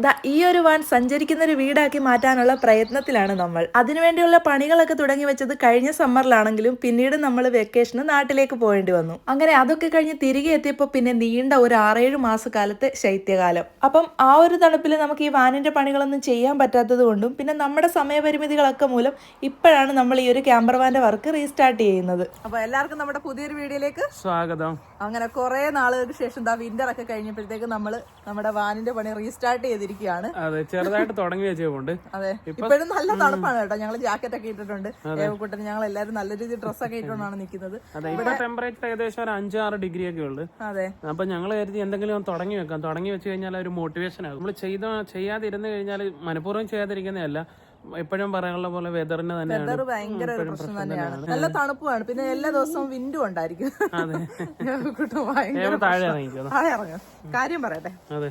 ദാ ഈ ഒരു വാൻ സഞ്ചരിക്കുന്ന ഒരു വീടാക്കി മാറ്റാനുള്ള പ്രയത്നത്തിലാണ് നമ്മൾ. അതിനുവേണ്ടിയുള്ള പണികളൊക്കെ തുടങ്ങി വെച്ചത് കഴിഞ്ഞ സമ്മറിലാണെങ്കിലും പിന്നീട് നമ്മൾ വെക്കേഷന് നാട്ടിലേക്ക് പോകേണ്ടി വന്നു. അങ്ങനെ അതൊക്കെ കഴിഞ്ഞ് തിരികെ എത്തിയപ്പോൾ പിന്നെ നീണ്ട ഒരു ആറേഴ് മാസക്കാലത്തെ ശൈത്യകാലം. അപ്പം ആ ഒരു തണുപ്പിൽ നമുക്ക് ഈ വാനിന്റെ പണികളൊന്നും ചെയ്യാൻ പറ്റാത്തത് കൊണ്ടും പിന്നെ നമ്മുടെ സമയപരിമിതികളൊക്കെ മൂലം ഇപ്പോഴാണ് നമ്മൾ ഈ ഒരു ക്യാമ്പർ വാന്റെ വർക്ക് റീസ്റ്റാർട്ട് ചെയ്യുന്നത്. അപ്പൊ എല്ലാവർക്കും നമ്മുടെ പുതിയൊരു വീഡിയോയിലേക്ക് സ്വാഗതം. അങ്ങനെ കുറെ നാളുകൾക്ക് ശേഷം ദാ വിന്റർ ഒക്കെ കഴിഞ്ഞപ്പോഴത്തേക്ക് നമ്മൾ നമ്മുടെ വാനിന്റെ പണി റീസ്റ്റാർട്ട് ചെയ്തിരിക്കുകയാണ്. അതെ ചെറുതായിട്ട് തുടങ്ങി വെച്ചുകൊണ്ട് അതെ ഇപ്പോഴും നല്ല തണുപ്പാണ് കേട്ടോ. ഞങ്ങൾ ജാക്കറ്റ് ഒക്കെ ഇട്ടിട്ടുണ്ട്. ഏവക്കുട്ടൻ ഞങ്ങൾ എല്ലാവരും നല്ല രീതിയിൽ ഡ്രസ് ഒക്കെ ഇട്ടുകൊണ്ടാണ് നിൽക്കുന്നത്. ഇവിടെ ടെമ്പറേച്ചർ ഏകദേശം ഒരു അഞ്ച് ആറ് ഡിഗ്രി ഒക്കെ ഉള്ളു. അതെ. അപ്പൊ ഞങ്ങൾ കരുതി എന്തെങ്കിലും ഒന്ന് തുടങ്ങി വെക്കാം. തുടങ്ങി വെച്ച് കഴിഞ്ഞാൽ ഒരു മോട്ടിവേഷൻ ആകും. നമ്മൾ ചെയ്ത ചെയ്യാതിരുന്നു കഴിഞ്ഞാൽ മനഃപൂർവം ചെയ്യാതിരിക്കുന്നതല്ല. എപ്പോഴും പറയാനുള്ള പോലെ വെതറിന് തന്നെയാണ്. വെതർ ഭയങ്കര ഒരു പ്രശ്നം തന്നെയാണ്. നല്ല തണുപ്പാണ് പിന്നെ എല്ലാ ദിവസവും വിൻഡും ഉണ്ടായിരിക്കും. കാര്യം പറയട്ടെ. അതെ.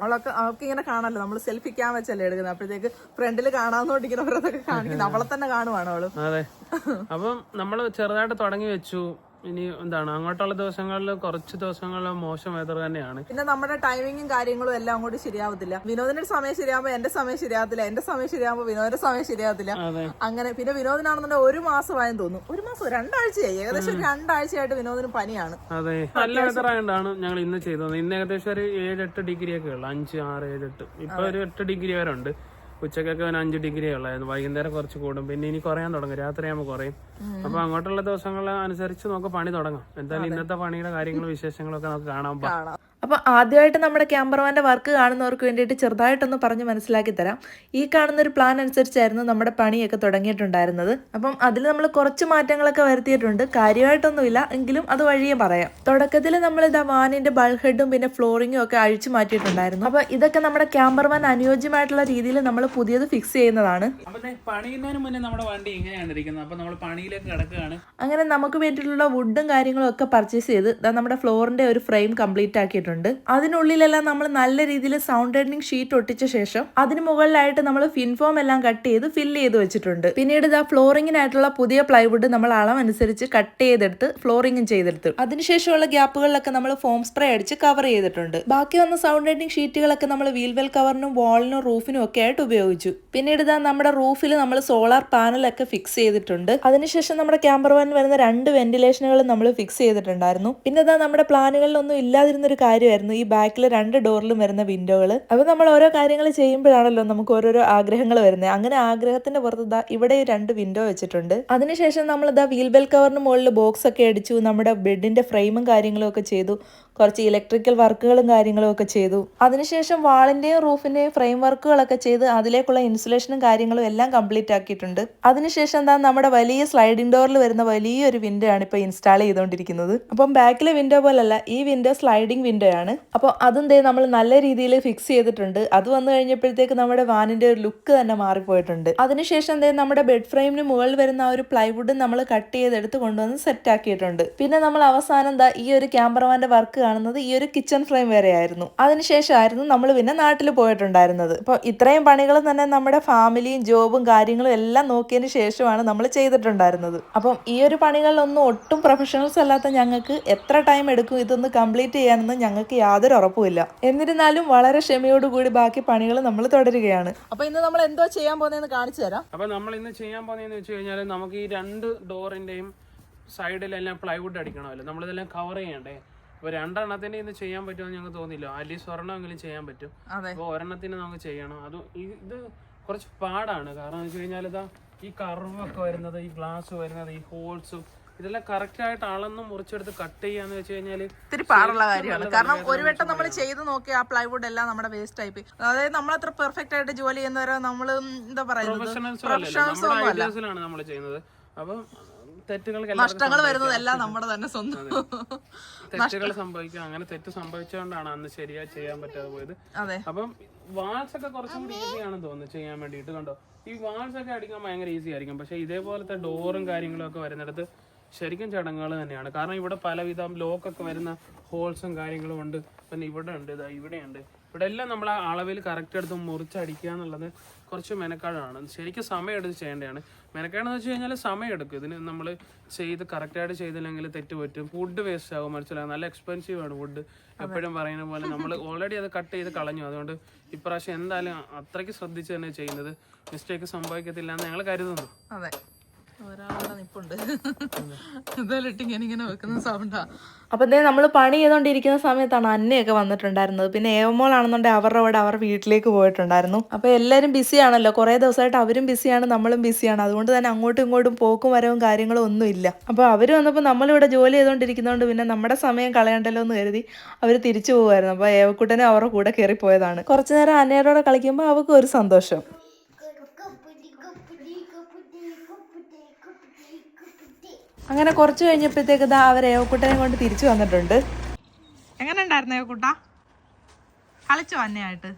അവളൊക്കെ അവൾക്ക് ഇങ്ങനെ കാണാമല്ലോ നമ്മൾ സെൽഫി ക്യാം വെച്ചല്ലേ എടുക്കുന്നത്. അപ്പോഴത്തേക്ക് ഫ്രണ്ടിൽ കാണാവുന്നോണ്ടിങ്ങനെ ഓരോന്നൊക്കെ കാണിക്കുന്നത്. അവളെ തന്നെ കാണുവാണ് അവൾ. അതെ. അപ്പം നമ്മൾ ചെറുതായിട്ട് തുടങ്ങി വെച്ചു. ഇനി എന്താണ്? അങ്ങോട്ടുള്ള ദിവസങ്ങളിൽ കുറച്ച് ദിവസങ്ങളിൽ മോശം വെതർ തന്നെയാണ്. പിന്നെ നമ്മുടെ ടൈമിങ്ങും കാര്യങ്ങളും എല്ലാം കൂടി ശരിയാവത്തില്ല. വിനോദിന്റെ സമയം ശരിയാകുമ്പോൾ എന്റെ സമയം ശരിയാവത്തില്ല. എന്റെ സമയം ശരിയാകുമ്പോൾ വിനോദിന്റെ സമയം ശരിയാവത്തില്ല. അങ്ങനെ പിന്നെ വിനോദിനാണെന്നുണ്ടെങ്കിൽ ഒരു മാസമായെന്ന് തോന്നുന്നു. ഒരു മാസം രണ്ടാഴ്ചയായി. ഏകദേശം രണ്ടാഴ്ചയായിട്ട് വിനോദിന് പനിയാണ്. അതെ. നല്ല വെതർ ആയതുകൊണ്ടാണ് ഞങ്ങൾ ഇന്ന് ചെയ്തത്. ഇന്ന് ഏകദേശം ഒരു ഏഴ് എട്ട് ഡിഗ്രി ഒക്കെ ഉള്ളു. അഞ്ച് ആറ് ഏഴ് എട്ട്. ഇപ്പൊ ഒരു എട്ട് ഡിഗ്രി വരെ ഉണ്ട്. ഉച്ചക്കൊക്കെ ഒരു അഞ്ച് ഡിഗ്രി ഉള്ളായിരുന്നു വൈകുന്നേരം കുറച്ച് കൂടും. പിന്നെ ഇനി കുറയാൻ തുടങ്ങും. രാത്രിയാകുമ്പോൾ കുറയും. അപ്പൊ അങ്ങോട്ടുള്ള ദിവസങ്ങൾ അനുസരിച്ച് നമുക്ക് പണി തുടങ്ങാം. എന്തായാലും ഇന്നത്തെ പണിയുടെ കാര്യങ്ങളും വിശേഷങ്ങളും ഒക്കെ നമുക്ക് കാണാൻ പറ്റും കാണാം. അപ്പൊ ആദ്യമായിട്ട് നമ്മുടെ ക്യാമറമാന്റെ വർക്ക് കാണുന്നവർക്ക് വേണ്ടിയിട്ട് ചെറുതായിട്ടൊന്ന് പറഞ്ഞ് മനസ്സിലാക്കി തരാം. ഈ കാണുന്ന ഒരു പ്ലാൻ അനുസരിച്ചായിരുന്നു നമ്മുടെ പണിയൊക്കെ തുടങ്ങിയിട്ടുണ്ടായിരുന്നത്. അപ്പം അതിൽ നമ്മൾ കുറച്ച് മാറ്റങ്ങളൊക്കെ വരുത്തിയിട്ടുണ്ട്. കാര്യമായിട്ടൊന്നുമില്ല. എങ്കിലും അത് വഴിയെ പറയാം. തുടക്കത്തിൽ നമ്മൾ ഇതാ വാനിന്റെ ബൾഹെഡും പിന്നെ ഫ്ലോറിങ്ങും ഒക്കെ അഴിച്ചു മാറ്റിയിട്ടുണ്ടായിരുന്നു. അപ്പോൾ ഇതൊക്കെ നമ്മുടെ ക്യാമറമാൻ അനുയോജ്യമായിട്ടുള്ള രീതിയിൽ നമ്മൾ പുതിയത് ഫിക്സ് ചെയ്യുന്നതാണ്. പണിയുന്നതിന് മുന്നേ നമ്മുടെ വണ്ടി ഇങ്ങനെയാണ് ഇരിക്കുന്നത്. അപ്പോൾ നമ്മൾ പണിയിലേക്ക് കിടക്കുകയാണ്. അങ്ങനെ നമുക്ക് വേണ്ടിയിട്ടുള്ള വുഡും കാര്യങ്ങളും ഒക്കെ പർച്ചേസ് ചെയ്ത് നമ്മുടെ ഫ്ലോറിന്റെ ഒരു ഫ്രെയിം കംപ്ലീറ്റ് ആക്കിയിട്ടുണ്ട്. അതിനുള്ളിലെല്ലാം നമ്മൾ നല്ല രീതിയിൽ സൗണ്ട് എഡിങ് ഷീറ്റ് ഒട്ടിച്ച ശേഷം അതിന് മുകളിലായിട്ട് നമ്മൾ ഫിൻഫോം എല്ലാം കട്ട് ചെയ്ത് ഫില്ല് ചെയ്ത് വെച്ചിട്ടുണ്ട്. പിന്നീട് ഇതാ ഫ്ലോറിങ്ങിനായിട്ടുള്ള പുതിയ പ്ലൈവുഡ് നമ്മൾ അളവനുസരിച്ച് കട്ട് ചെയ്തെടുത്ത് ഫ്ലോറിങ്ങും ചെയ്തെടുത്തു. അതിനുശേഷമുള്ള ഗ്യാപ്പുകളിലൊക്കെ നമ്മൾ ഫോം സ്പ്രേ അടിച്ച് കവർ ചെയ്തിട്ടുണ്ട്. ബാക്കി വന്ന സൗണ്ട് എഡിങ് ഷീറ്റുകളൊക്കെ നമ്മൾ വീൽവെൽ കവറിനും വാളിനും റൂഫിനും ഒക്കെ ആയിട്ട് ഉപയോഗിച്ചു. പിന്നീട് ഇതാ നമ്മുടെ റൂഫിൽ നമ്മൾ സോളാർ പാനലൊക്കെ ഫിക്സ് ചെയ്തിട്ടുണ്ട്. അതിനുശേഷം നമ്മുടെ ക്യാമ്പർ വാൻ വരുന്ന രണ്ട് വെന്റിലേഷനുകൾ നമ്മൾ ഫിക്സ് ചെയ്തിട്ടുണ്ടായിരുന്നു. പിന്നെ ഇതാ നമ്മുടെ പ്ലാനുകളിലൊന്നും ഇല്ലാതിരുന്ന ഒരു കാര്യമായിരുന്നു. ഈ ബാക്കിൽ രണ്ട് ഡോറിലും വരുന്ന വിൻഡോകൾ അപ്പോൾ നമ്മൾ ഓരോ കാര്യങ്ങൾ ചെയ്യുമ്പോഴാണല്ലോ നമുക്ക് ഓരോരോ ആഗ്രഹങ്ങൾ വരുന്നത്. അങ്ങനെ ആഗ്രഹത്തിന്റെ പുറത്ത് ഇതാ ഇവിടെ രണ്ട് വിൻഡോ വെച്ചിട്ടുണ്ട്. അതിനുശേഷം നമ്മൾ ഇതാ വീൽ ബെൽ കവറിന് മുകളിൽ ബോക്സ് ഒക്കെ അടിച്ചു നമ്മുടെ ബെഡിന്റെ ഫ്രെയിമും കാര്യങ്ങളും ഒക്കെ ചെയ്തു. കുറച്ച് ഇലക്ട്രിക്കൽ വർക്കുകളും കാര്യങ്ങളും ഒക്കെ ചെയ്തു. അതിനുശേഷം വാളിന്റെയും റൂഫിന്റെയും ഫ്രെയിം വർക്കുകളൊക്കെ ചെയ്ത് അതിലേക്കുള്ള ഇൻസുലേഷനും കാര്യങ്ങളും എല്ലാം കംപ്ലീറ്റ് ആക്കിയിട്ടുണ്ട്. അതിനുശേഷം എന്താ നമ്മുടെ വലിയ സ്ലൈഡിംഗ് ഡോറിൽ വരുന്ന വലിയൊരു വിൻഡോ ആണ് ഇപ്പോൾ ഇൻസ്റ്റാൾ ചെയ്തുകൊണ്ടിരിക്കുന്നത് അപ്പം ബാക്കിലെ വിൻഡോ പോലല്ല ഈ വിൻഡോ സ്ലൈഡിംഗ് വിൻഡോ ആണ്. അപ്പോൾ അതും ദേ നമ്മൾ നല്ല രീതിയിൽ ഫിക്സ് ചെയ്തിട്ടുണ്ട്. അത് വന്നു കഴിഞ്ഞപ്പോഴത്തേക്ക് നമ്മുടെ വാനിന്റെ ഒരു ലുക്ക് തന്നെ മാറിപ്പോയിട്ടുണ്ട്. അതിനുശേഷം ദേ നമ്മുടെ ബെഡ് ഫ്രെയിമിന് മുകളിൽ വരുന്ന ആ ഒരു പ്ലൈവുഡ് നമ്മൾ കട്ട് ചെയ്തെടുത്ത് കൊണ്ടുവന്ന് സെറ്റ് ആക്കിയിട്ടുണ്ട്. പിന്നെ നമ്മൾ അവസാനം എന്താ ഈ ഒരു ക്യാമറമാന്റെ വർക്ക് കാണുന്നത് ഈ ഒരു കിച്ചൺ ഫ്രെയിം വരെ ആയിരുന്നു അതിനുശേഷമായിരുന്നു നമ്മൾ പിന്നെ നാട്ടിൽ പോയിട്ടുണ്ടായിരുന്നത്. അപ്പോൾ ഇത്രയും പണികൾ തന്നെ നമ്മുടെ ഫാമിലിയും ജോബും കാര്യങ്ങളും എല്ലാം നോക്കിയതിന് ശേഷമാണ് നമ്മൾ ചെയ്തിട്ടുണ്ടായിരുന്നത്. അപ്പം ഈ ഒരു പണികളിലൊന്നും ഒട്ടും പ്രൊഫഷണൽസ് അല്ലാത്ത ഞങ്ങൾക്ക് എത്ര ടൈം എടുക്കും ഇതൊന്ന് കംപ്ലീറ്റ് ചെയ്യാനെന്ന് ഞങ്ങൾക്ക് യാതൊരു ഉറപ്പുമില്ല. എന്നിരുന്നാലും വളരെ ക്ഷമയോടുകൂടി ബാക്കി പണികൾ നമ്മൾ തുടരുകയാണ്. അപ്പൊ ഇന്ന് നമ്മൾ എന്തോ ചെയ്യാൻ പോകുന്നതെന്ന് കാണിച്ചു തരാം. അപ്പൊ നമ്മൾ ഇന്ന് ചെയ്യാൻ പോകുന്നതെന്ന് വെച്ച് കഴിഞ്ഞാൽ നമുക്ക് ഈ രണ്ട് ഡോറിന്റെയും സൈഡിലെല്ലാം പ്ലൈവുഡ് അടിക്കണമല്ലോ. നമ്മളിതെല്ലാം കവർ ചെയ്യണ്ടേ? അപ്പൊ രണ്ടെണ്ണത്തിന് ഇന്ന് ചെയ്യാൻ പറ്റുമെന്ന് ഞങ്ങൾക്ക് തോന്നില്ല അറ്റ്ലീസ്റ്റ് ഒരെണ്ണമെങ്കിലും ചെയ്യാൻ പറ്റും. അപ്പൊ ഒരെണ്ണത്തിന് നമുക്ക് ചെയ്യണം. അത് ഇത് കുറച്ച് പാടാണ്. കാരണം വെച്ച് കഴിഞ്ഞാൽ ഇതാ ഈ കർവൊക്കെ വരുന്നത് ഈ ഗ്ലാസ് വരുന്നത് ഈ ഹോൾസും ഇതെല്ലാം കറക്റ്റ് ആയിട്ട് അളന്ന് മുറിച്ചെടുത്ത് കട്ട് ചെയ്യാന്ന് വെച്ച് കഴിഞ്ഞാൽ ഇത്തിരി പാടുള്ള കാര്യമാണ്. കാരണം ഒരു വട്ടം നമ്മൾ ചെയ്ത് നോക്കി ആ പ്ലൈവുഡ് എല്ലാം നമ്മുടെ വേസ്റ്റ് ആയി അതായത് നമ്മൾ അത്ര പെർഫെക്റ്റ് ആയിട്ട് ജോലി ചെയ്യുന്നവരോ നമ്മൾ എന്താ പറയുന്നത്? അപ്പൊ നമ്മൾ ചെയ്യുന്നത്. അപ്പം എല്ലാവർക്കും നഷ്ടങ്ങൾ വരുന്നതെല്ലാം നമ്മുടെ തന്നെ സ്വന്തം. തെറ്റുകൾ സംഭവിക്കും. അങ്ങനെ തെറ്റ് സംഭവിച്ചുകൊണ്ടാണ് അന്ന് ശരിയായി ചെയ്യാൻ പറ്റാതെ പോയത്. അപ്പം വാൾസ് ഒക്കെ കുറച്ചും കൂടി ഈസി ആണെന്ന് തോന്നുന്നു ചെയ്യാൻ വേണ്ടിട്ട് കണ്ടോ? ഈ വാൾസ് ഒക്കെ അടിക്കാൻ ഭയങ്കര ഈസി ആയിരിക്കും. പക്ഷെ ഇതേപോലത്തെ ഡോറും കാര്യങ്ങളും ഒക്കെ വരുന്നിടത്ത് ശരിക്കും ചടങ്ങുകൾ തന്നെയാണ്. കാരണം ഇവിടെ പലവിധം ലോക്കൊക്കെ വരുന്ന ഹോൾസും കാര്യങ്ങളും ഉണ്ട്. പിന്നെ ഇവിടെ ഉണ്ട് ഇതാ ഇവിടെ ഉണ്ട് ഇവിടെ എല്ലാം നമ്മൾ ആ അളവിൽ കറക്റ്റ് എടുത്ത് മുറിച്ചടിക്കുക എന്നുള്ളത് കുറച്ച് മെനക്കാടാണ്. ശരിക്കും സമയം എടുത്ത് ചെയ്യേണ്ടതാണ്. മെനക്കാടെന്ന് വെച്ച് കഴിഞ്ഞാൽ സമയം എടുക്കും ഇതിന് നമ്മൾ ചെയ്ത് കറക്റ്റായിട്ട് ചെയ്തില്ലെങ്കിൽ തെറ്റ് പറ്റും. ഫുഡ് വേസ്റ്റ് ആകും മനസ്സിലാകും നല്ല എക്സ്പെൻസീവ് ആണ് വുഡ് എപ്പോഴും പറയുന്ന പോലെ നമ്മൾ ഓൾറെഡി അത് കട്ട് ചെയ്ത് കളഞ്ഞു. അതുകൊണ്ട് ഇപ്രാവശ്യം എന്തായാലും അത്രയ്ക്ക് ശ്രദ്ധിച്ച് തന്നെ ചെയ്യുന്നത്. മിസ്റ്റേക്ക് സംഭവിക്കത്തില്ല എന്ന് ഞങ്ങൾ കരുതുന്നു. ഒരാളുടെ നിപ്പുണ്ട്. എന്തായാലും ഇങ്ങനെ വെക്കുന്ന അപ്പൊ ദേ നമ്മൾ പണി ചെയ്തോണ്ടിരിക്കുന്ന സമയത്താണ് അന്നയൊക്കെ വന്നിട്ടുണ്ടായിരുന്നത്. പിന്നെ ഏവമോളാണെന്നുണ്ടെങ്കിൽ അവരുടെ അവിടെ അവർ വീട്ടിലേക്ക് പോയിട്ടുണ്ടായിരുന്നു. അപ്പൊ എല്ലാരും ബിസിയാണല്ലോ. കുറെ ദിവസമായിട്ട് അവരും ബിസിയാണ് നമ്മളും ബിസിയാണ്. അതുകൊണ്ട് തന്നെ അങ്ങോട്ടും ഇങ്ങോട്ടും പോക്കും വരവും കാര്യങ്ങളും ഒന്നും ഇല്ല. അപ്പൊ അവർ വന്നപ്പോൾ നമ്മളിവിടെ ജോലി ചെയ്തുകൊണ്ടിരിക്കുന്നതുകൊണ്ട് പിന്നെ നമ്മുടെ സമയം കളയണ്ടല്ലോ എന്ന് കരുതി അവർ തിരിച്ചു പോകുമായിരുന്നു അപ്പൊ ഏവക്കുട്ടനെ അവരുടെ കൂടെ കയറി പോയതാണ് കുറച്ചു നേരം അന്നയോടെ കളിക്കുമ്പോൾ അവർക്ക് ഒരു സന്തോഷം. അങ്ങനെ കുറച്ച് കഴിഞ്ഞപ്പോഴത്തേക്ക് ഇതാ അവർ ഏവക്കുട്ടനെ കൊണ്ട് തിരിച്ചു വന്നിട്ടുണ്ട്. എങ്ങനെ ഉണ്ടായിരുന്നു ഏവക്കുട്ട? കളിച്ചോ അന്നയായിട്ട്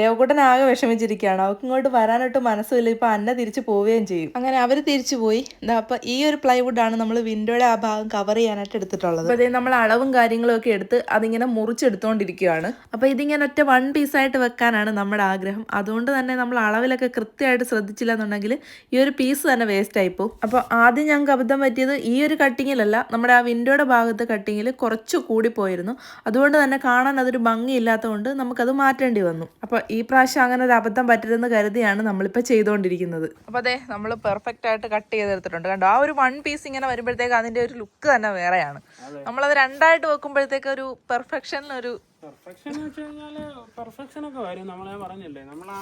ഏവക്കുട്ടൻ ആകെ വിഷമിച്ചിരിക്കുകയാണ്. അവർക്ക് ഇങ്ങോട്ട് വരാനായിട്ട് മനസ്സുമില്ല. ഇപ്പൊ അന്ന തിരിച്ചു പോവുകയും ചെയ്യും. അങ്ങനെ അവർ തിരിച്ചു പോയി. ദാ അപ്പൊ ഈ ഒരു പ്ലൈവുഡ് ആണ് നമ്മൾ വിൻഡോയുടെ ആ ഭാഗം കവർ ചെയ്യാനായിട്ട് എടുത്തിട്ടുള്ളത്. അതായത് അതേ നമ്മൾ അളവും കാര്യങ്ങളും ഒക്കെ എടുത്ത് അതിങ്ങനെ മുറിച്ചെടുത്തോണ്ടിരിക്കുകയാണ്. അപ്പൊ ഇതിങ്ങനെ ഒറ്റ വൺ പീസായിട്ട് വെക്കാനാണ് നമ്മുടെ ആഗ്രഹം. അതുകൊണ്ട് തന്നെ നമ്മൾ അളവിലൊക്കെ കൃത്യമായിട്ട് ശ്രദ്ധിച്ചില്ല എന്നുണ്ടെങ്കിൽ ഈ ഒരു പീസ് തന്നെ വേസ്റ്റ് ആയി പോകും അപ്പോൾ ആദ്യം ഞങ്ങൾക്ക് അബദ്ധം പറ്റിയത് ഈ ഒരു കട്ടിങ്ങിലല്ല നമ്മുടെ ആ വിൻഡോയുടെ ഭാഗത്ത് കട്ടിങ്ങിൽ കുറച്ച് കൂടി പോയിരുന്നു. അതുകൊണ്ട് തന്നെ കാണാൻ അതൊരു ഭംഗിയില്ലാത്തതുകൊണ്ട് നമുക്കത് മാറ്റേണ്ടി വന്നു. അപ്പോൾ ഈ പ്രാവശ്യം അങ്ങനെ ഒരു അബദ്ധം പറ്റരുതെന്ന് കരുതിയാണ് നമ്മളിപ്പോൾ ചെയ്തുകൊണ്ടിരിക്കുന്നത് അപ്പോൾ അതെ നമ്മൾ പെർഫെക്റ്റ് ആയിട്ട് കട്ട് ചെയ്തെടുത്തിട്ടുണ്ട്. കണ്ടോ? ആ ഒരു വൺ പീസ് ഇങ്ങനെ വരുമ്പോഴത്തേക്ക് അതിന്റെ ഒരു ലുക്ക് തന്നെ വേറെയാണ്. നമ്മളത് രണ്ടായിട്ട് വെക്കുമ്പോഴത്തേക്ക് ഒരു പെർഫെക്ഷനിലൊരു പെർഫെക്ഷൻ എന്ന് വെച്ച് കഴിഞ്ഞാൽ പെർഫെക്ഷൻ ഒക്കെ വരും. നമ്മളെ പറഞ്ഞില്ലേ നമ്മൾ ആ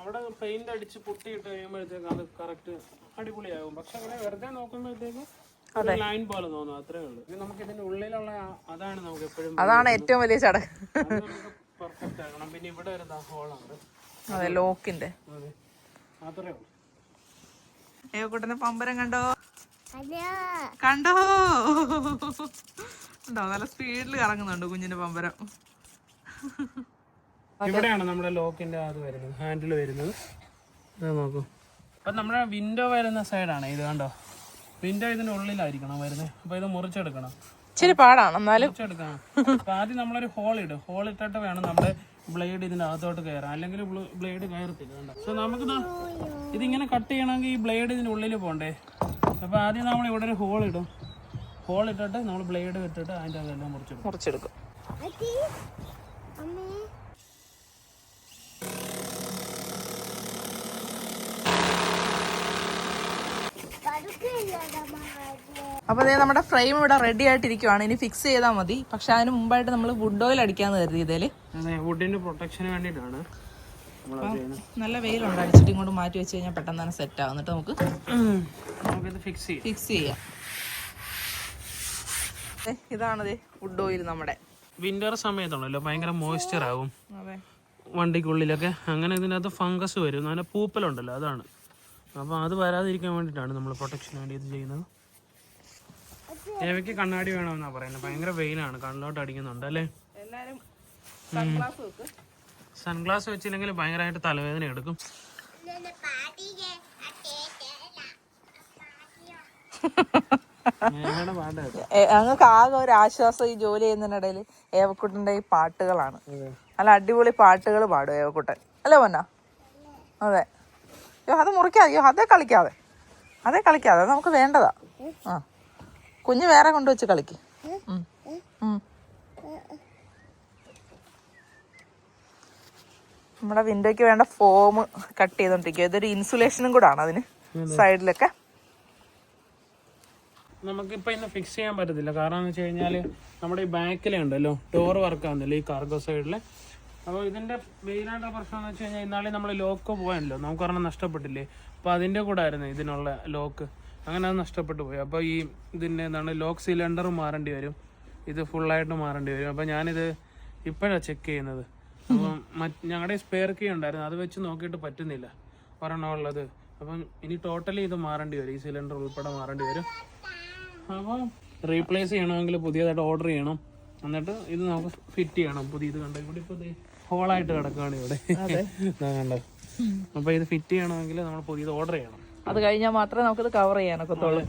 അവിടെ പെയിന്റ് അടിച്ച് പൊട്ടിയിട്ട് കഴിയുമ്പോഴത്തേക്ക് അത് കറക്റ്റ് അടിപൊളിയാകും. പക്ഷെ അവിടെ വെറുതെ നോക്കുമ്പോഴത്തേക്ക് ലൈൻ പോലെ തോന്നും അത്രേ ഉള്ളൂ. നമുക്ക് ഇതിന്റെ ഉള്ളിലുള്ള അതാണ് നമുക്ക് എപ്പോഴും അതാണ് ഏറ്റവും വലിയ ചടങ്ങ്. പെർഫെക്റ്റ് ആക്കണം പിന്നെ ഇവിടെ ഒരു ഹോളുണ്ട് അതെ ലോക്കിന്റെ അതെ. അത്രേ ഉള്ളൂ. ഏവക്കുട്ടനെ പമ്പരം കണ്ടോ? കണ്ടോ? ഉണ്ടോ നല്ല സ്പീഡിൽ കറങ്ങുന്നുണ്ട് കുഞ്ഞിന്റെ പമ്പരം. ഇവിടെയാണ് നമ്മുടെ ലോക്കിന്റെ അത് വരുന്നത് ഹാൻഡിൽ വരുന്നത്. ഇത് നോക്കൂ. അപ്പൊ നമ്മുടെ വിൻഡോ വരുന്ന സൈഡാണ് ഇത് കണ്ടോ? വിൻഡോ ഇതിന്റെ ഉള്ളിലായിരിക്കണം വരുന്നത്. അപ്പൊ ഇത് മുറിച്ചെടുക്കണം. ഇച്ചിരി പാടാണ് എന്നാലും. ആദ്യം നമ്മളൊരു ഹോൾ ഇടും. ഹോൾ ഇട്ടിട്ട് വേണം നമ്മുടെ ബ്ലേഡ് ഇതിന്റെ അകത്തോട്ട് കയറാൻ. അല്ലെങ്കിൽ ബ്ലേഡ് കയറത്തില്ല കണ്ടോ? സോ നമുക്ക് ഇതിങ്ങനെ കട്ട് ചെയ്യണമെങ്കിൽ ഈ ബ്ലേഡ് ഇതിന്റെ ഉള്ളിൽ പോണ്ടേ? അപ്പൊ ആദ്യം നമ്മൾ ഇവിടെ ഒരു ഹോൾ ഇടും. ഹോൾ ഇട്ടിട്ട് നമ്മൾ ബ്ലേഡ് ഇട്ടിട്ട് അതിന്റെ അതെല്ലാം മുറിച്ചെടുക്കും. മുറിച്ചെടുക്കും. അപ്പൊ ദേ നമ്മുടെ ഫ്രെയിം ഇവിടെ റെഡി ആയിട്ടിരിക്കുവാണ്. ഇനി ഫിക്സ് ചെയ്താൽ മതി. പക്ഷെ അതിന് മുമ്പായിട്ട് നമ്മൾ വുഡ് ഓയിൽ അടിക്കാന്ന് കരുതി ഇതിൽ. അതെ വുഡിന്റെ പ്രൊട്ടക്ഷന് വേണ്ടിയിട്ടാണ് നല്ല വെയിലുണ്ട്. അടിച്ചിട്ട് ഇങ്ങോട്ട് മാറ്റി വെച്ച് കഴിഞ്ഞാൽ പെട്ടെന്ന് തന്നെ സെറ്റ് ആവും. എന്നിട്ട് നമുക്ക് ഫിക്സ് ചെയ്യാം. ഇതാണത് വുഡ് ഓയിൽ നമ്മുടെ. വിന്റർ സമയത്താണല്ലോ ഭയങ്കര മോയ്സ്ചർ ആവും. അതെ. വണ്ടിക്കുള്ളിലൊക്കെ. അങ്ങനെ ഇതിനകത്ത് ഫംഗസ് വരും. അങ്ങനെ പൂപ്പലുണ്ടല്ലോ അതാണ്. അപ്പോൾ അത് വരാതിരിക്കാൻ വേണ്ടിയിട്ടാണ് നമ്മൾ പ്രൊട്ടക്ഷന് വേണ്ടി ഇത് ചെയ്യുന്നത്. ഏവയ്ക്ക് കണ്ണാടി വേണമെന്നാണ് പറയുന്നത്. ഭയങ്കര വെയിലാണ് കണ്ണിലോട്ട് അടിക്കുന്നുണ്ട് അല്ലേ? എല്ലാരും സൺഗ്ലാസ് വെക്ക്. സൺഗ്ലാസ് വെച്ചില്ലെങ്കിൽ ഭയങ്കരമായിട്ട് തലവേദന എടുക്കും. ഞങ്ങൾക്ക് ആകെ ഒരു ആശ്വാസം ഈ ജോലി ചെയ്യുന്നതിനിടയിൽ ഏവക്കുട്ടന്റെ ഈ പാട്ടുകളാണ്. നല്ല അടിപൊളി പാട്ടുകൾ പാടും ഏവക്കുട്ടൻ. അല്ലേ പൊന്ന? അതെ. അയ്യോ അത് മുറിക്കാതെ അയ്യോ അതേ കളിക്കാതെ. അതേ കളിക്കാതെ അത് നമുക്ക് വേണ്ടതാ. ആ. കുഞ്ഞ് വേറെ കൊണ്ടുവച്ച് കളിക്ക്. നമ്മുടെ വിൻഡോയ്ക്ക് വേണ്ട ഫോം കട്ട് ചെയ്തോണ്ടിരിക്കുക ഇതൊരു ഇൻസുലേഷനും കൂടെ ആണ് അതിന് സൈഡിലൊക്കെ. നമുക്കിപ്പോൾ ഇന്ന് ഫിക്സ് ചെയ്യാൻ പറ്റത്തില്ല. കാരണം എന്ന് വെച്ച് കഴിഞ്ഞാൽ നമ്മുടെ ഈ ബാക്കിലുണ്ടല്ലോ ഡോർ വർക്ക് ആവുന്നില്ല ഈ കാർഗോ സൈഡിൽ അപ്പോൾ ഇതിന്റെ മെയിനായിട്ടുള്ള പ്രശ്നം എന്ന് വെച്ച് കഴിഞ്ഞാൽ ഇന്നാളെ നമ്മൾ ലോക്ക് പോയല്ലോ. നമുക്ക് ഒരെണ്ണം നഷ്ടപ്പെട്ടില്ലേ? അപ്പോൾ അതിന്റെ കൂടെ ആയിരുന്നു ഇതിനുള്ള ലോക്ക് അങ്ങനെ അത് നഷ്ടപ്പെട്ടു പോയി. അപ്പോൾ ഈ ഇതിന്റെ എന്താണ് ലോക്ക് സിലിണ്ടർ മാറേണ്ടി വരും. ഇത് ഫുള്ളായിട്ട് മാറേണ്ടി വരും. അപ്പോൾ ഞാനിത് ഇപ്പോഴാണ് ചെക്ക് ചെയ്യുന്നത്. അപ്പം മറ്റ് ഞങ്ങളുടെ സ്പെയർ കീ ഉണ്ടായിരുന്നു. അത് വെച്ച് നോക്കിയിട്ട് പറ്റുന്നില്ല. ഒരെണ്ണം ഉള്ളത്. അപ്പം ഇനി ടോട്ടലി ഇത് മാറേണ്ടി വരും. ഈ സിലിണ്ടർ ഉൾപ്പെടെ മാറേണ്ടി വരും. അപ്പോൾ റീപ്ലേസ് ചെയ്യണമെങ്കിൽ പുതിയതായിട്ട് ഓർഡർ ചെയ്യണം. എന്നിട്ട് ഇത് നമുക്ക് ഫിറ്റ് ചെയ്യണം. പുതിയത് കണ്ടിട്ട് ഇവിടെ ഇപ്പോൾ ഹോളായിട്ട് കിടക്കുകയാണ് ഇവിടെ. അപ്പൊ കണ്ടോ അപ്പോൾ ഇത് ഫിറ്റ് ചെയ്യണമെങ്കിൽ നമ്മൾ പുതിയത് ഓർഡർ ചെയ്യണം. അത് കഴിഞ്ഞാൽ മാത്രമേ നമുക്കിത് കവർ ചെയ്യാനൊക്കത്തുള്ളൂ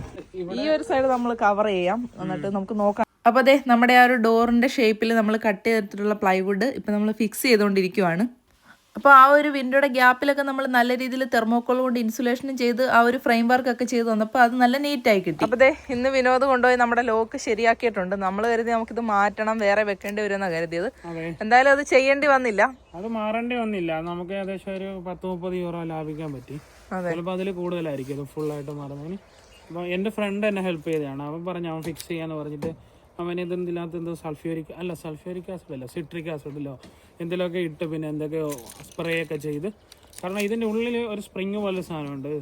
ഈ ഒരു സൈഡ് നമ്മൾ കവർ ചെയ്യാം. എന്നിട്ട് നമുക്ക് നോക്കാം. അപ്പോൾ അതെ നമ്മുടെ ആ ഒരു ഡോറിന്റെ ഷേപ്പിൽ നമ്മൾ കട്ട് ചെയ്തിട്ടുള്ള പ്ലൈവുഡ് ഇപ്പൊ നമ്മൾ ഫിക്സ് ചെയ്തുകൊണ്ടിരിക്കുവാണ്. അപ്പോൾ ആ ഒരു വിൻഡോയുടെ ഗ്യാപ്പിലൊക്കെ നമ്മൾ നല്ല രീതിയിൽ തെർമോക്കോൾ കൊണ്ട് ഇൻസുലേഷനും ചെയ്ത് ആ ഒരു ഫ്രെയിം വർക്ക് ഒക്കെ ചെയ്ത് വന്നപ്പോൾ അത് നല്ല നീറ്റായി കിട്ടി. അപ്പോൾ ദേ ഇന്ന് വിനോദ് കൊണ്ടുപോയി നമ്മുടെ ലോക്ക് ശരിയാക്കിയിട്ടുണ്ട്. നമ്മൾ കരുതി നമുക്കിത് മാറ്റണം വേറെ വെക്കേണ്ടി വരുമെന്നാണ് കരുതിയത്. എന്തായാലും അത് ചെയ്യേണ്ടി വന്നില്ല. അത് മാറേണ്ടി വന്നില്ല. നമുക്ക് ഏകദേശം ഒരു പത്ത് മുപ്പത് യൂറോ ലാഭിക്കാൻ പറ്റി. അപ്പോൾ ചിലപ്പോൾ അതിൽ കൂടുതലായിരിക്കും. അത് ഫുള്ളായിട്ട് മാറുന്നതിന്. അപ്പോൾ എന്റെ ഫ്രണ്ട് എന്നെ ഹെൽപ്പ് ചെയ്തതാണ്. അവൻ പറഞ്ഞു അവൻ ഫിക്സ് ചെയ്യാന്ന് പറഞ്ഞിട്ട് അവൻ ഇതിനകത്ത് എന്തോ സൾഫ്യൂരിക് അല്ല സൾഫ്യൂരിക് ആസിഡ് അല്ല സിട്രിക് ആസിഡിലോ എന്തെങ്കിലുമൊക്കെ ഇട്ട് പിന്നെ എന്തൊക്കെയോ സ്പ്രേ ഒക്കെ ചെയ്ത്. കാരണം ഇതിന്റെ ഉള്ളിൽ ഒരു സ്പ്രിങ് പോലെ സാധനമുണ്ട്.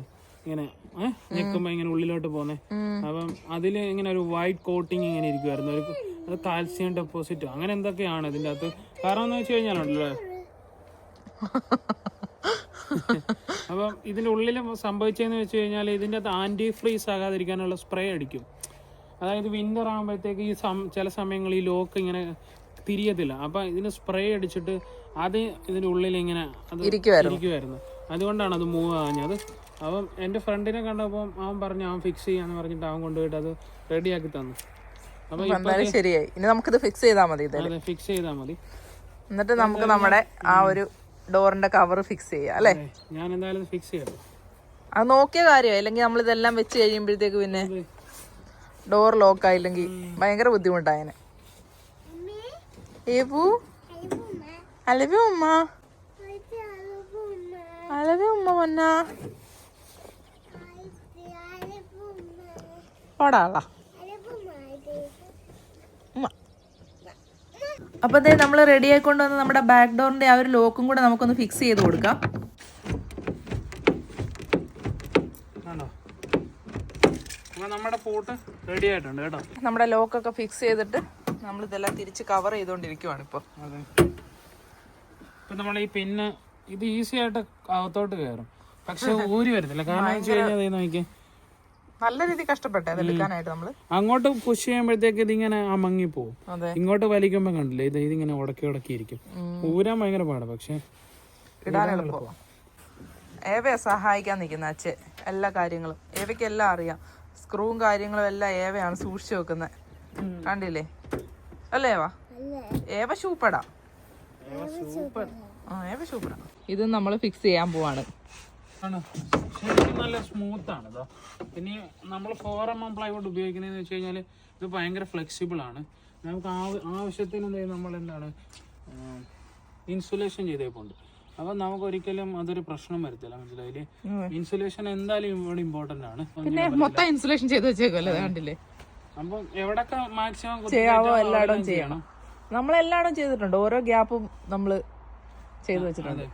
ഇങ്ങനെ ഏഹ് നിൽക്കുമ്പോൾ ഇങ്ങനെ ഉള്ളിലോട്ട് പോകുന്നത് അപ്പം അതിൽ ഇങ്ങനെ ഒരു വൈറ്റ് കോട്ടിങ് ഇങ്ങനെ ഇരിക്കുമായിരുന്നു ഒരു കാൽസ്യം ഡെപ്പോസിറ്റോ അങ്ങനെ എന്തൊക്കെയാണ് ഇതിന്റെ അകത്ത്? കാരണം എന്ന് വെച്ച് കഴിഞ്ഞാലുണ്ടല്ലോ. അപ്പം ഇതിന്റെ ഉള്ളിൽ സംഭവിച്ചതെന്ന് വെച്ച് കഴിഞ്ഞാൽ ഇതിന്റെ അകത്ത് ആന്റി ഫ്രീസ് ആകാതിരിക്കാനുള്ള സ്പ്രേ അടിക്കും. അതായത് വിന്റർ ആകുമ്പോഴത്തേക്ക് ഈ സം- ചില സമയങ്ങളിൽ ഈ ലോക്ക് ഇങ്ങനെ തിരിയത്തില്ല. അപ്പോൾ ഇതിന് സ്പ്രേ അടിച്ചിട്ട് അത് ഇതിന്റെ ഉള്ളിൽ ഇങ്ങനെ അത് ഇരിക്കുമായിരുന്നു അതുകൊണ്ടാണ് അത് മൂവ് ആഞ്ഞത് അപ്പം എന്റെ ഫ്രണ്ടിനെ കണ്ടപ്പോൾ അവൻ പറഞ്ഞു അവൻ ഫിക്സ് ചെയ്യാന്ന് പറഞ്ഞിട്ട് അവൻ കൊണ്ടുപോയിട്ട് അത് റെഡിയാക്കി തന്നു. അപ്പൊ ശരിയായി. ഇനി നമുക്കിത് ഫിക്സ് ചെയ്താൽ മതി അത് ഫിക്സ് ചെയ്താൽ മതി. എന്നിട്ട് നമുക്ക് നമ്മുടെ ആ ഒരു ഡോറിന്റെ കവർ ഫിക്സ് ചെയ്യാം അല്ലേ? ഞാൻ എന്തായാലും ഫിക്സ് ചെയ്യാം അത് നോക്കിയ കാര്യമായി. അല്ലെങ്കിൽ നമ്മൾ ഇതെല്ലാം വെച്ച് കഴിയുമ്പോഴത്തേക്ക് പിന്നെ ഡോർ ലോക്ക് ആയില്ലെങ്കിൽ ഭയങ്കര ബുദ്ധിമുട്ടായനെ ഏപു അലവി ഉമ്മ? അലവി ഉമ്മ പൊന്ന ഓടാളാ അപ്പൊ അതെ നമ്മൾ റെഡി ആയിക്കൊണ്ട് വന്ന് നമ്മുടെ ബാക്ക് ഡോറിന്റെ ആ ഒരു ലോക്കും കൂടെ നമുക്കൊന്ന് ഫിക്സ് ചെയ്ത് കൊടുക്കാം. അപ്പൊ നമ്മുടെ പൂട്ട് റെഡി ആയിട്ടുണ്ട് കേട്ടോ. നമ്മുടെ ലോക്കൊക്കെ ഫിക്സ് ചെയ്തിട്ട് നമ്മൾ ഇതെല്ലാം തിരിച്ച് കവർ ചെയ്തുകൊണ്ടിരിക്കുവാണ് ഇപ്പോൾ അതെ. ഇപ്പൊ നമ്മൾ ഈ പിന്ന് ഇത് ഈസി ആയിട്ട് അകത്തോട്ട് കയറും പക്ഷെ ഊരി വരുന്നില്ല കാരണം വെച്ച് കഴിഞ്ഞാൽ നല്ല രീതിയിൽ കഷ്ടപ്പെട്ടെ എടുക്കാനായിട്ട് നമ്മൾ അങ്ങോട്ട് പുഷ് ചെയ്യുമ്പോഴത്തേക്ക് ഇതിങ്ങനെ അമങ്ങി പോകും ഇങ്ങോട്ട് വലിക്കുമ്പോ കണ്ടില്ലേ? ഇത് ഇതിങ്ങനെ ഉടക്കി ഉടക്കി ഇരിക്കും. ഊരാൻ ഭയങ്കര പാടാ. പക്ഷെ ഏവയെ സഹായിക്കാൻ നിൽക്കുന്ന അച്ഛൻ എല്ലാ കാര്യങ്ങളും. ഏവയ്ക്ക് എല്ലാം അറിയാം. സ്ക്രൂവും കാര്യങ്ങളും എല്ലാം ഏവയാണ് സൂക്ഷിച്ചു വെക്കുന്നത് കണ്ടില്ലേ? അല്ലേ ഏവ? ഏവ സൂപ്പടാ ആ ഏവ സൂപ്പറാ ഇത് നമ്മൾ ഫിക്സ് ചെയ്യാൻ പോവാണ്. ആണ്. ശരിക്കും നല്ല സ്മൂത്ത് ആണ് ഇതോ ഇനി നമ്മൾ ഫോർ എം എം പ്ലൈവുഡ് ഉപയോഗിക്കുന്നതെന്ന് വെച്ച് കഴിഞ്ഞാൽ ഇത് ഭയങ്കര ഫ്ലെക്സിബിൾ ആണ്. നമുക്ക് ആവ- ആവശ്യത്തിന് എന്താ നമ്മൾ എന്താണ് ഇൻസുലേഷൻ ചെയ്തേപ്പുണ്ട്. അപ്പം നമുക്ക് ഒരിക്കലും അതൊരു പ്രശ്നം വരത്തില്ല മനസ്സിലായില്ലേ? ഇൻസുലേഷൻ എന്തായാലും ഇവിടെ ഇമ്പോർട്ടന്റ് ആണ്. പിന്നെ മൊത്തം ഇൻസുലേഷൻ ചെയ്ത് വെച്ചേക്കല്ലേ കണ്ടില്ലേ? അപ്പൊ എവിടൊക്കെ മാക്സിമം ചെയ്യാവോ എല്ലായിടും ചെയ്യണം. നമ്മളെല്ലായിടും ചെയ്തിട്ടുണ്ട് ഓരോ ഗ്യാപ്പും നമ്മൾ ചെയ്തു വെച്ചിട്ടുണ്ട്.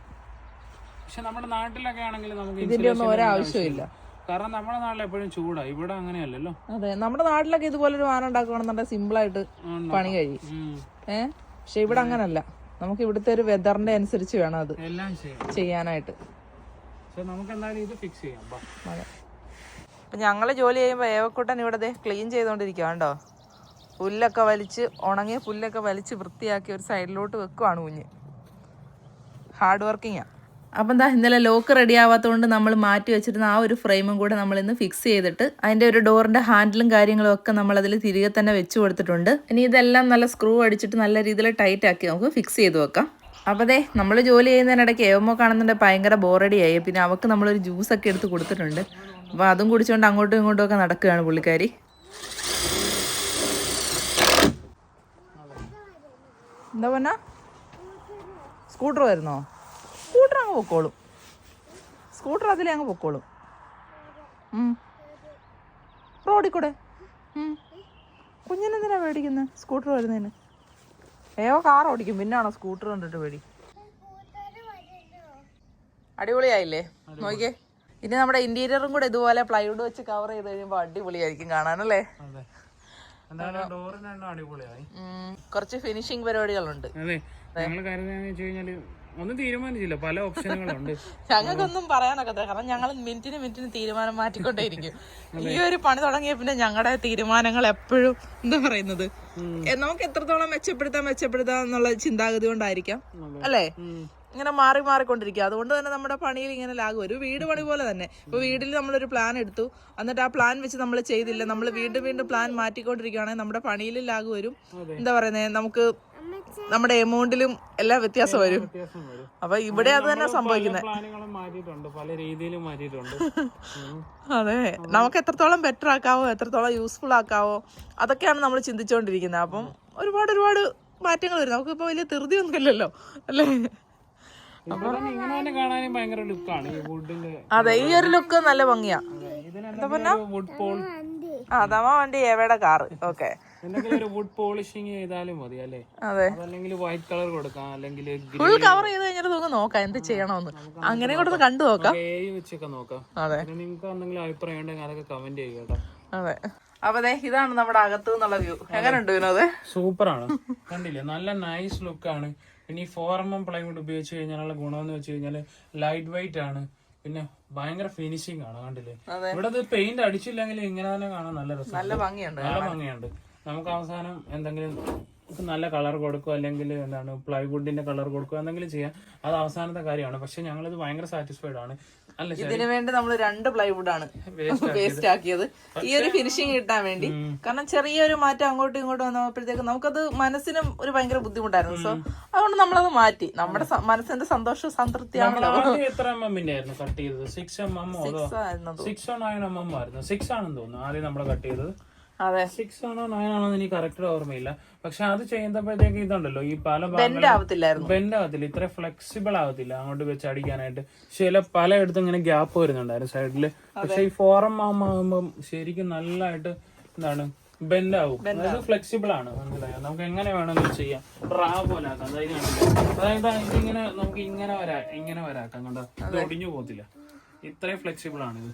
പക്ഷെ നമ്മുടെ നാട്ടിലൊക്കെ ആണെങ്കിൽ നമുക്ക് ഇതിന്റെ ഒന്നും ഒരാവശ്യമില്ല കാരണം നമ്മുടെ നാട്ടിൽ എപ്പോഴും ചൂടാ. ഇവിടെ അങ്ങനെയല്ലല്ലോ. അതെ നമ്മുടെ നാട്ടിലൊക്കെ ഇതുപോലെ ഒരു വാനം ഉണ്ടാക്കുകയാണെന്നുണ്ടെങ്കിൽ സിമ്പിൾ ആയിട്ട് പണി കഴിയും. ഏഹ് പക്ഷെ ഇവിടെ അങ്ങനല്ല. നമുക്ക് ഇവിടുത്തെ ഒരു വെതറിന്റെ അനുസരിച്ച് വേണം അത് എല്ലാം ചെയ്യാം. ചെയ്യാനായിട്ട്. നമുക്ക് എന്തായാലും ഇത് ഫിക്സ് ചെയ്യാം. അതെ. അപ്പൊ ജോലി ചെയ്യുമ്പോൾ ഏവക്കുട്ടൻ ഇവിടെ ക്ലീൻ ചെയ്തോണ്ടിരിക്കണ്ടോ പുല്ലൊക്കെ വലിച്ച് ഉണങ്ങിയ പുല്ലൊക്കെ വലിച്ച് വൃത്തിയാക്കി ഒരു സൈഡിലോട്ട് വെക്കുവാണ് കുഞ്ഞ്. ഹാർഡ് വർക്കിങ്ങാ അപ്പം എന്താ ഇന്നലെ ലോക്ക് റെഡി ആവാത്തതുകൊണ്ട് നമ്മൾ മാറ്റി വെച്ചിരുന്ന ആ ഒരു ഫ്രെയിമും കൂടെ നമ്മൾ ഇന്ന് ഫിക്സ് ചെയ്തിട്ട് അതിന്റെ ഒരു ഡോറിന്റെ ഹാൻഡിലും കാര്യങ്ങളും ഒക്കെ നമ്മൾ അതിൽ തിരികെ തന്നെ വെച്ച് കൊടുത്തിട്ടുണ്ട്. ഇനി ഇതെല്ലാം നല്ല സ്ക്രൂ അടിച്ചിട്ട് നല്ല രീതിയിൽ ടൈറ്റ് ആക്കി നമുക്ക് ഫിക്സ് ചെയ്ത് വെക്കാം. അപ്പോൾ അതെ നമ്മൾ ജോലി ചെയ്യുന്നതിനിടയ്ക്ക് ഏവമോ കാണുന്നുണ്ട് ഭയങ്കര ബോറടിയായി പിന്നെ അവൾക്ക് നമ്മളൊരു ജ്യൂസൊക്കെ എടുത്ത് കൊടുത്തിട്ടുണ്ട്. അപ്പോൾ അതും കുടിച്ചുകൊണ്ട് അങ്ങോട്ടും ഇങ്ങോട്ടും ഒക്കെ നടക്കുകയാണ് പുള്ളിക്കാരി. എന്താ പറഞ്ഞ സ്കൂട്ടർ വരുന്നോ? സ്കൂട്ടർ അങ്ങ് പൊക്കോളും. സ്കൂട്ടർ അതിലേ അങ്ങ് പൊക്കോളും. റോഡിൽ കൂടെ. കുഞ്ഞിനെന്തിനാ പേടിക്കുന്നത് സ്കൂട്ടർ വരുന്നതിന്. ഏവോ കാർ ഓടിക്കും. പിന്നാണോ സ്കൂട്ടർ കണ്ടിട്ട് പേടി? അടിപൊളിയായില്ലേ? നോക്കിയേ ഇനി നമ്മുടെ ഇന്റീരിയറും കൂടെ ഇതുപോലെ പ്ലൈവുഡ് വെച്ച് കവർ ചെയ്ത് കഴിയുമ്പോൾ അടിപൊളിയായിരിക്കും കാണാനല്ലേ. കുറച്ച് ഫിനിഷിംഗ് പരിപാടികളുണ്ട്. അതെ. ഞങ്ങൾ കരുതാന്ന് വെച്ച് കഴിഞ്ഞാൽ ഒന്നും തീരുമാനിച്ചില്ല. പല ഓപ്ഷനുകളുണ്ട്. ഞങ്ങൾക്കൊന്നും പറയാനൊക്കത്തില്ല. കാരണം ഞങ്ങൾ മിനിറ്റിന് മിനിറ്റിന് തീരുമാനം മാറ്റിക്കൊണ്ടേയിരിക്കും. ഈ ഒരു പണി തുടങ്ങിയ പിന്നെ ഞങ്ങളുടെ തീരുമാനങ്ങൾ എപ്പോഴും എന്താ പറയുന്നത്? നമുക്ക് എത്രത്തോളം മെച്ചപ്പെടുത്താം മെച്ചപ്പെടുത്താം എന്നുള്ള ചിന്താഗതി കൊണ്ടായിരിക്കാം. അല്ലേ? ഇങ്ങനെ മാറി മാറിക്കൊണ്ടിരിക്കുക. അതുകൊണ്ട് തന്നെ നമ്മുടെ പണിയിൽ ഇങ്ങനെ ലാഗ് വരും ഒരു വീട് പണി പോലെ തന്നെ. ഇപ്പൊ വീട്ടിൽ നമ്മളൊരു പ്ലാൻ എടുത്തു. എന്നിട്ട് ആ പ്ലാൻ വെച്ച് നമ്മൾ ചെയ്തില്ല. നമ്മൾ വീണ്ടും വീണ്ടും പ്ലാൻ മാറ്റിക്കൊണ്ടിരിക്കുകയാണെങ്കിൽ നമ്മുടെ പണിയിൽ ലാഗ് വരും. എന്താ പറയുന്നത് നമുക്ക് നമ്മുടെ എമൗണ്ടിലും എല്ലാ വ്യത്യാസം വരും. അപ്പൊ ഇവിടെ അത് തന്നെ സംഭവിക്കുന്നത് അതെ. നമുക്ക് എത്രത്തോളം ബെറ്റർ ആക്കാവോ എത്രത്തോളം യൂസ്ഫുൾ ആക്കാവോ അതൊക്കെയാണ് നമ്മൾ ചിന്തിച്ചുകൊണ്ടിരിക്കുന്നത് അപ്പം ഒരുപാട് ഒരുപാട് മാറ്റങ്ങൾ വരും. നമുക്ക് ഇപ്പൊ വലിയ ധൃതിയൊന്നും ഇല്ലല്ലോ അല്ലേ? അതെ ഈ ഒരു ലുക്ക് നല്ല ഭംഗിയാ. എന്താ പോൾ ആ തമ വണ്ടി എവയുടെ കാറ്. ഓക്കെ എന്തെങ്കിലും ഒരു വുഡ് പോളിഷിങ് ചെയ്താലും മതി അല്ലേ? അതെ. അല്ലെങ്കിൽ വൈറ്റ് കളർ കൊടുക്കാം അല്ലെങ്കിൽ ഫുൾ കവർ ചെയ്ത് കഴിഞ്ഞിട്ട് നമുക്ക് നോക്കാം എന്ത് ചെയ്യണമെന്ന്. അങ്ങനെ കൂടെ കണ്ടു നോക്കാം. വെച്ചൊക്കെ നോക്കാം. അതെ. നിങ്ങൾക്ക് എന്തെങ്കിലും അഭിപ്രായം ഉണ്ടെങ്കിൽ അതൊക്കെ കമന്റ് ചെയ്യുക കേട്ടോ. അതെ. അപ്പൊ ഇതാണ് നമ്മുടെ അകത്ത് നിന്നുള്ള വ്യൂ എങ്ങനെയുണ്ട് വിനോദ് സൂപ്പറാണ്. കണ്ടില്ലേ? നല്ല നൈസ് ലുക്ക് ആണ്. പിന്നെ ഈ ഫോർ എം എം പ്ലൈവുഡ് ഉപയോഗിച്ച് കഴിഞ്ഞാലുള്ള ഗുണമെന്ന് വെച്ച് കഴിഞ്ഞാൽ ലൈറ്റ് വെയിറ്റ് ആണ്. പിന്നെ ഭയങ്കര ഫിനിഷിംഗ് ആണ് കണ്ടില്ലേ. ഇവിടെ പെയിന്റ് അടിച്ചില്ലെങ്കിൽ ഇങ്ങനെ തന്നെ കാണാൻ നല്ല രസം നല്ല ഭംഗിയുണ്ട് നല്ല ഭംഗിയുണ്ട്. നമുക്ക് അവസാനം എന്തെങ്കിലും നല്ല കളർ കൊടുക്കുക അല്ലെങ്കിൽ എന്താണ് പ്ലൈവുഡിന്റെ കളർ കൊടുക്കുക എന്തെങ്കിലും ചെയ്യാം. അത് അവസാനത്തെ കാര്യമാണ്. പക്ഷെ ഞങ്ങൾ ഇത് ഭയങ്കര സാറ്റിസ്ഫൈഡ് ആണ്. അല്ല ഇതിനു വേണ്ടി നമ്മൾ രണ്ട് പ്ലൈവുഡ് ആണ് വേസ്റ്റ് ആക്കിയത്. ഈ ഒരു ഫിനിഷിംഗ് കിട്ടാൻ വേണ്ടി. കാരണം ചെറിയൊരു മാറ്റം അങ്ങോട്ടും ഇങ്ങോട്ടും വന്നപ്പോഴത്തേക്ക് നമുക്കത് മനസ്സിനും ഒരു ഭയങ്കര ബുദ്ധിമുട്ടായിരുന്നു. സോ അതുകൊണ്ട് നമ്മളത് മാറ്റി. നമ്മുടെ മനസ്സിന്റെ സന്തോഷ സംതൃപ്തിയാണ് എത്ര എം എമ്മിന്റെ ആയിരുന്നു കട്ട് ചെയ്തത്? സിക്സ് എം എം ആയിരുന്നു സിക്സ് ആണെന്ന് തോന്നുന്നു ആദ്യം നമ്മൾ കട്ട് ചെയ്തത്. അതെ. സിക്സ് ആണോ നയൻ ആണോ എനിക്ക് കറക്റ്റ് ഓർമ്മയില്ല. പക്ഷെ അത് ചെയ്യുമ്പോഴത്തേക്ക് ഇതുണ്ടല്ലോ ഈ പല ബെൻഡ് ആവത്തില്ല. ഇത്ര ഫ്ലെക്സിബിൾ ആവത്തില്ല. അങ്ങോട്ട് വെച്ച് അടിക്കാനായിട്ട്. ചില പലയിടത്തും ഇങ്ങനെ ഗ്യാപ്പ് വരുന്നുണ്ടായിരുന്നു സൈഡിൽ പക്ഷെ ഈ ഫോറം ആകുമ്പോൾ ശരിക്കും നല്ലതായിട്ട് എന്താണ് ബെൻഡ് ആവും. അതായത് ഫ്ലെക്സിബിൾ ആണ്. മനസ്സിലായോ? നമുക്ക് എങ്ങനെ വേണമെങ്കിലും ചെയ്യാം. റാ പോലെ ആക്കാം. അതായത്? അതായത് ഇതിങ്ങനെ നമുക്ക് ഇങ്ങനെ വരാ ഇങ്ങനെ വരാക്കാം. കണ്ടോ? ഇത് ഒടിഞ്ഞു പോകത്തില്ല. ഇത്രയും ഫ്ലെക്സിബിൾ ആണ് ഇത്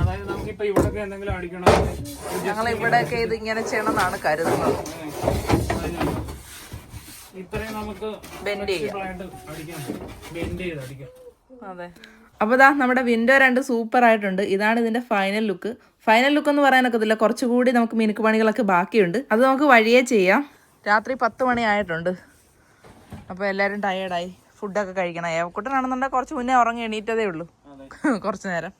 അതായത് നമുക്കിപ്പോ ഇവിടൊക്കെ എന്തെങ്കിലും അടിക്കണം? ഞങ്ങൾ ഇവിടെയൊക്കെ ഇത് ഇങ്ങനെ ചെയ്യണമെന്നാണ് കരുതുന്നത്. ഇത്രയും നമുക്ക് ബെൻഡ് ചെയ്യാം. ബെൻഡ് ചെയ്ത് അടിക്കാം. അതെ. അപ്പോൾ ദാ നമ്മുടെ വിൻഡോ രണ്ട് സൂപ്പർ ആയിട്ടുണ്ട്. ഇതാണ് ഇതിന്റെ ഫൈനൽ ലുക്ക് ഫൈനൽ ലുക്ക് എന്ന് പറയാനൊക്കത്തില്ല കുറച്ചുകൂടി നമുക്ക് മിനുക്ക് പണികളൊക്കെ ബാക്കിയുണ്ട്. അത് നമുക്ക് വഴിയേ ചെയ്യാം. രാത്രി പത്ത് മണി ആയിട്ടുണ്ട്. അപ്പോൾ എല്ലാവരും ടയേർഡായി ഫുഡൊക്കെ കഴിക്കണം. ഏവക്കുട്ടനാണെന്നുണ്ടെങ്കിൽ കുറച്ച് മുന്നേ ഉറങ്ങി എണീറ്റതേ ഉള്ളൂ. കുറച്ച് നേരം.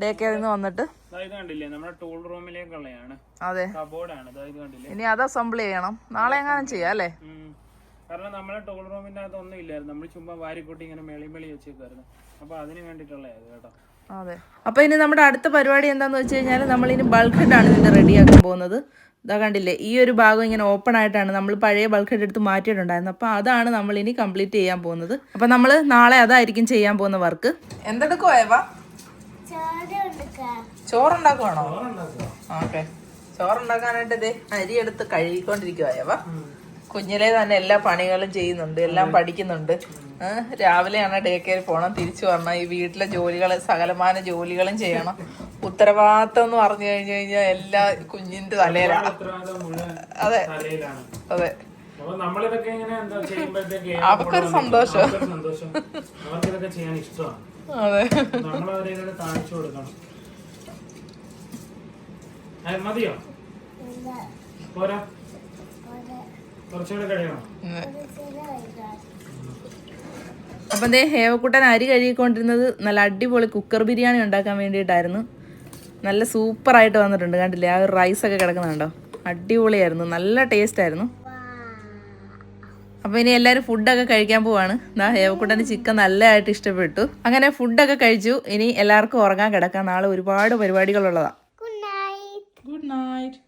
ഡേ കെയറിൽ നിന്ന് വന്നിട്ട്. അതായത് കണ്ടില്ലേ? നമ്മുടെ ടൂൾ റൂമിലേക്കുള്ളതാണ് അതെ. ഇനി അത് അസംബിൾ ചെയ്യണം. നാളെ എങ്ങാനും ചെയ്യാം അല്ലേ? കാരണം നമ്മളെ ടൂൾ റൂമിന്റെ അകത്ത് ഒന്നും ഇല്ലായിരുന്നു. നമ്മൾ ചുമ്മാ വാരിക്കൂട്ടി ഇങ്ങനെ മെളി മെളി വെച്ചേക്കായിരുന്നു അപ്പൊ അതിന് വേണ്ടിയിട്ടുള്ളതാണ് കേട്ടോ. അതെ. അപ്പൊ ഇനി നമ്മുടെ അടുത്ത പരിപാടി എന്താന്ന് വെച്ച് കഴിഞ്ഞാൽ നമ്മൾ ഇനി ബൾക്ക് ഹെഡ് ആണ് ഇതിന്റെ റെഡിയാക്കാൻ പോകുന്നത്. ഇതാ കണ്ടില്ലേ? ഈ ഒരു ഭാഗം ഇങ്ങനെ ഓപ്പൺ ആയിട്ടാണ് നമ്മൾ പഴയ ബൾക്ക് ഹെഡ് എടുത്ത് മാറ്റിയിട്ടുണ്ടായിരുന്നത്. അപ്പൊ അതാണ് നമ്മൾ ഇനി കംപ്ലീറ്റ് ചെയ്യാൻ പോകുന്നത്. അപ്പൊ നമ്മൾ നാളെ അതായിരിക്കും ചെയ്യാൻ പോകുന്ന വർക്ക് എന്തെടുക്കുവാ ഏവാ ചോറുണ്ടാക്കുവാണോ? ഓക്കെ. ചോറുണ്ടാക്കാനായിട്ട് ഇതേ അരി എടുത്ത് കഴുകിക്കൊണ്ടിരിക്കുവായവ കുഞ്ഞിലെ തന്നെ എല്ലാ പണികളും ചെയ്യുന്നുണ്ട് എല്ലാം പഠിക്കുന്നുണ്ട്. രാവിലെയാണ് ഡേ കെയർ പോകണം തിരിച്ചു വരണം. ഈ വീട്ടിലെ ജോലികൾ സകലമാന ജോലികളും ചെയ്യണം. ഉത്തരവാദിത്തം എന്ന് പറഞ്ഞു കഴിഞ്ഞു കഴിഞ്ഞാൽ എല്ലാ കുഞ്ഞിന്റെ തലയിലാണ്. അതെ. അതെ അവർക്കൊരു സന്തോഷം. അതെ നമ്മളവരെ ഇതൊക്കെ കാണിച്ചു കൊടുക്കണം അത് മതിയോ? പോരാ. കുറച്ചുകൂടെ കഴിയണം. അപ്പം ദേ ഹേവക്കുട്ടൻ അരി കഴുകിക്കൊണ്ടിരുന്നത് നല്ല അടിപൊളി കുക്കർ ബിരിയാണി ഉണ്ടാക്കാൻ വേണ്ടിയിട്ടായിരുന്നു. നല്ല സൂപ്പറായിട്ട് വന്നിട്ടുണ്ട്. കണ്ടില്ലേ? ആ റൈസൊക്കെ കിടക്കുന്നുണ്ടോ അടിപൊളിയായിരുന്നു. നല്ല ടേസ്റ്റ് ആയിരുന്നു. അപ്പോൾ ഇനി എല്ലാവരും ഫുഡൊക്കെ കഴിക്കാൻ പോവാണ്. ദാ ഹേവക്കുട്ടന്റെ ചിക്കൻ നല്ലതായിട്ട് ഇഷ്ടപ്പെട്ടു. അങ്ങനെ ഫുഡൊക്കെ കഴിച്ചു. ഇനി എല്ലാവർക്കും ഉറങ്ങാൻ കിടക്കാം. നാളെ ഒരുപാട് പരിപാടികളുള്ളതാണ് good night.